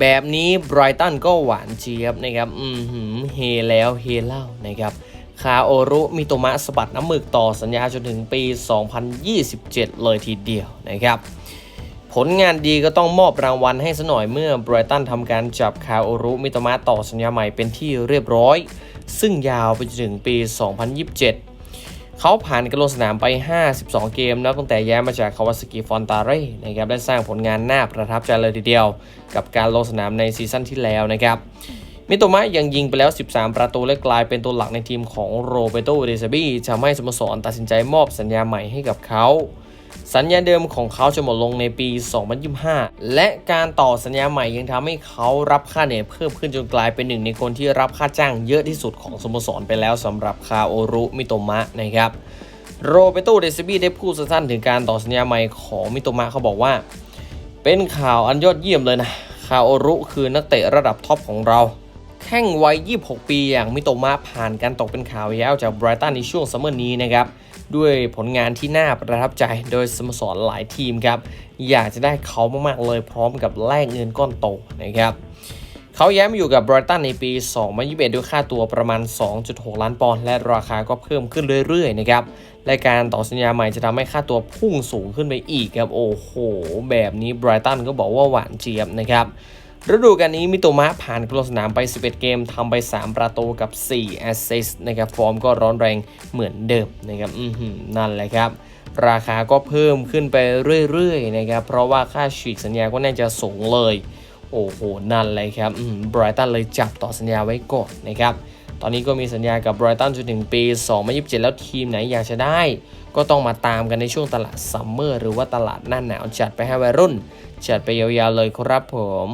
แบบนี้ไบรตันก็หวานเจี๊ยบนะครับอือหือเฮแล้วเฮเล่านะครับคาโอรุมิโตมะสะบัดน้ำหมึกต่อสัญญาจนถึงปี 2027 เลยทีเดียวนะครับผลงานดีก็ต้องมอบรางวัลให้สหน่อยเมื่อไบรตันทำการจับคาโอรุมิโตมะต่อสัญญาใหม่เป็นที่เรียบร้อย ซึ่งยาวไปจนถึงปี 2027 เขาผ่านการลงสนามไป 52 เกมนับตั้งแต่ย้ายมาจากคาวาสกิฟอนตาเร่นะครับได้สร้างผลงานน่าประทับใจเลยทีเดียว กับการลงสนามในซีซั่นที่แล้วนะครับมิโตมะยังยิงไปแล้ว 13 ประตูและกลายเป็นตัวหลักในทีมของโรเบโตเดซาบี้ทำให้สโมสรตัดสินใจมอบสัญญาใหม่ให้กับเขา สัญญาเดิมของเขาจะหมดลงในปี 2025 และการต่อสัญญาใหม่ยังทำให้เขารับค่าเหนื่อยเพิ่มขึ้นจนกลายเป็นหนึ่งในคนที่รับค่าจ้างเยอะที่สุดของสโมสรไปแล้วสำหรับคาโอรุมิโตมะนะครับโรเบโตเดซาบีได้พูดสั้นๆถึงการต่อสัญญาใหม่ของมิโตมะเขาบอกว่า เป็นข่าวอันยอดเยี่ยมเลยนะคาโอรุคือนักเตะระดับท็อปของเรา แข้งวัย 26 ปีอย่างมิโตมะผ่านการตกเป็นข่าวแย้วจากไบรตันในช่วงซัมเมอร์นี้นะครับ ด้วยผลงานที่น่าประทับใจโดยสโมสรหลายทีมครับ อยากจะได้เขามากๆเลยพร้อมกับแลกเงินก้อนโตนะครับเขาย้ายมาอยู่กับไบรตันในปี 2021 ด้วยค่าตัวประมาณ 2.6 ล้านปอนด์และราคาก็เพิ่มขึ้นเรื่อยๆนะครับและการต่อสัญญาใหม่จะทำให้ค่าตัวพุ่งสูงขึ้นไปอีกครับโอ้โห แบบนี้ไบรตันก็บอกว่าหวานเจี๊ยบนะครับ ฤดูกาลนี้มิโตมะผ่านกลงสนามไป 11 เกมทำไป 3 ประตูกับ 4 แอสซิสต์นะครับฟอร์มก็ร้อนแรงเหมือนเดิมนะครับนั่นแหละครับ ราคาก็เพิ่มขึ้นไปเรื่อยๆนะครับเพราะว่าค่าฉีกสัญญาก็น่าจะสูงเลย โอ้โห นั่นเลยครับไบรตันเลยจับต่อสัญญาไว้ก่อนนะครับตอนนี้ก็มีสัญญากับไบรตันจนถึงปี 2027 แล้วทีมไหนอยากจะได้ ก็ต้องมาตามกันในช่วงตลาดซัมเมอร์หรือว่าตลาดหน้าหนาวจัดไปให้วัยรุ่น จัดไปยาวๆเลยครับผม